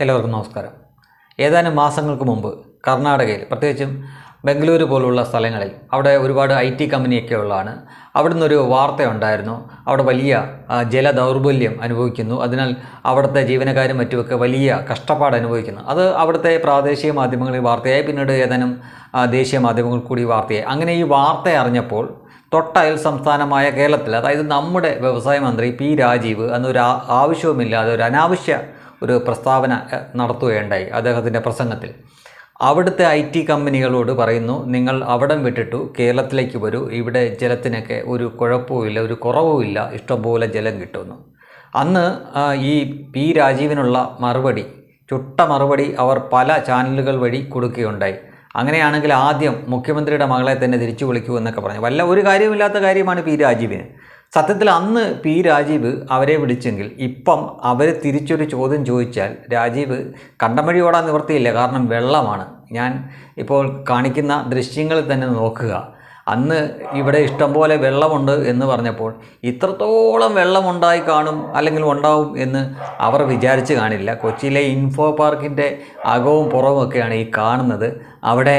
എല്ലാവർക്കും നമസ്കാരം. ഏതാനും മാസങ്ങൾക്ക് മുമ്പ് കർണാടകയിൽ പ്രത്യേകിച്ചും ബംഗളൂരു പോലുള്ള സ്ഥലങ്ങളിൽ അവിടെ ഒരുപാട് ഐ ടി കമ്പനിയൊക്കെ ഉള്ളതാണ് അവിടെ ഒരു വാർത്തയുണ്ടായിരുന്നു. അവിടെ വലിയ ജല ജലദൗർബല്യം അനുഭവിക്കുന്നു. അതിനാൽ അവിടുത്തെ ജീവനക്കാരും മറ്റുമൊക്കെ വലിയ കഷ്ടപ്പാട് അനുഭവിക്കുന്നു. അത് അവിടുത്തെ പ്രാദേശിക മാധ്യമങ്ങളിൽ വാർത്തയായി. പിന്നീട് ഏതാനും ദേശീയ മാധ്യമങ്ങൾ കൂടി വാർത്തയായി. അങ്ങനെ ഈ വാർത്ത അറിഞ്ഞപ്പോൾ തൊട്ടയൽ സംസ്ഥാനമായ കേരളത്തിൽ അതായത് നമ്മുടെ വ്യവസായ മന്ത്രി പി രാജീവ് അന്നൊരു ആ- ആവശ്യവുമില്ലാതെ ഒരു അനാവശ്യ ഒരു പ്രസ്താവന നടത്തുകയുണ്ടായി അദ്ദേഹത്തിന്റെ പ്രസംഗത്തിൽ. അവിടുത്തെ ഐ ടി കമ്പനികളോട് പറയുന്നു നിങ്ങൾ അവിടം വിട്ടിട്ടു കേരളത്തിലേക്ക് വരൂ. ഇവിടെ ജലത്തിനൊക്കെ ഒരു കുഴപ്പവുമില്ല ഒരു കുറവുമില്ല. ഇഷ്ടംപോലെ ജലം കിട്ടുന്നു. അന്ന് ഈ പി രാജീവിനുള്ള മറുപടി ചുട്ട മറുപടി അവർ പല ചാനലുകൾ വഴി കൊടുക്കുകയുണ്ടായി. അങ്ങനെയാണെങ്കിൽ ആദ്യം മുഖ്യമന്ത്രിയുടെ മകളെ തന്നെ തിരിച്ചു വിളിക്കൂ എന്നൊക്കെ പറഞ്ഞു. വല്ല ഒരു കാര്യമില്ലാത്ത കാര്യമാണ് പി രാജീവിന്. സത്യത്തിൽ അന്ന് പി രാജീവ് അവരെ വിളിച്ചെങ്കിൽ ഇപ്പം അവർ തിരിച്ചൊരു ചോദ്യം ചോദിച്ചാൽ രാജീവ് കണ്ടമഴി ഓടാൻ നിവർത്തിയില്ല കാരണം വെള്ളമാണ്. ഞാൻ ഇപ്പോൾ കാണിക്കുന്ന ദൃശ്യങ്ങളിൽ തന്നെ നോക്കുക. അന്ന് ഇവിടെ ഇഷ്ടംപോലെ വെള്ളമുണ്ട് എന്ന് പറഞ്ഞപ്പോൾ ഇത്രത്തോളം വെള്ളമുണ്ടായി കാണും അല്ലെങ്കിൽ ഉണ്ടാവും എന്ന് അവർ വിചാരിച്ച് കാണില്ല. കൊച്ചിയിലെ ഇൻഫോ പാർക്കിന്റെ അകവും പുറവും ഒക്കെയാണ് ഈ കാണുന്നത്. അവിടെ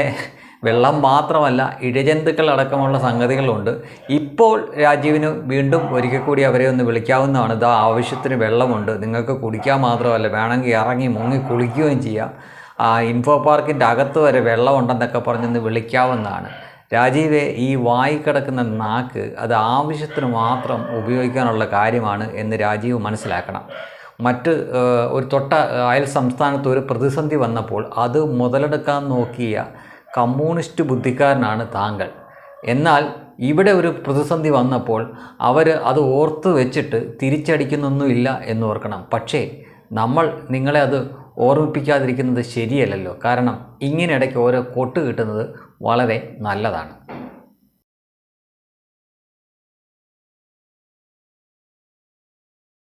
വെള്ളം മാത്രമല്ല ഇഴജന്തുക്കൾ അടക്കമുള്ള സംഗതികളുണ്ട്. ഇപ്പോൾ രാജീവിന് വീണ്ടും ഒരിക്കൽ കൂടി അവരെ ഒന്ന് വിളിക്കാവുന്നതാണ്. ഇതാ ആവശ്യത്തിന് വെള്ളമുണ്ട്. നിങ്ങൾക്ക് കുടിക്കാൻ മാത്രമല്ല വേണമെങ്കിൽ ഇറങ്ങി മുങ്ങി കുളിക്കുകയും ചെയ്യാം. ആ ഇൻഫോ പാർക്കിന്റെ അകത്ത് വരെ വെള്ളമുണ്ടെന്നൊക്കെ പറഞ്ഞൊന്ന് വിളിക്കാവുന്നതാണ്. രാജീവെ ഈ വായി കിടക്കുന്ന നാക്ക് അത് ആവശ്യത്തിന് മാത്രം ഉപയോഗിക്കാനുള്ള കാര്യമാണ് എന്ന് രാജീവ് മനസ്സിലാക്കണം. മറ്റ് ഒരു തൊട്ട അയൽ സംസ്ഥാനത്ത് ഒരു പ്രതിസന്ധി വന്നപ്പോൾ അത് മുതലെടുക്കാൻ നോക്കിയ കമ്മ്യൂണിസ്റ്റ് ബുദ്ധിക്കാരനാണ് താങ്കൾ. എന്നാൽ ഇവിടെ ഒരു പ്രതിസന്ധി വന്നപ്പോൾ അവർ അത് ഓർത്ത് വെച്ചിട്ട് തിരിച്ചടിക്കുന്നൊന്നുമില്ല എന്ന് ഓർക്കണം. പക്ഷേ നമ്മൾ നിങ്ങളെ അത് ഓർമ്മിപ്പിക്കാതിരിക്കുന്നത് ശരിയല്ലല്ലോ. കാരണം ഇങ്ങനെ ഇടയ്ക്ക് ഓരോ കൊട്ട് കിട്ടുന്നത് വളരെ നല്ലതാണ്.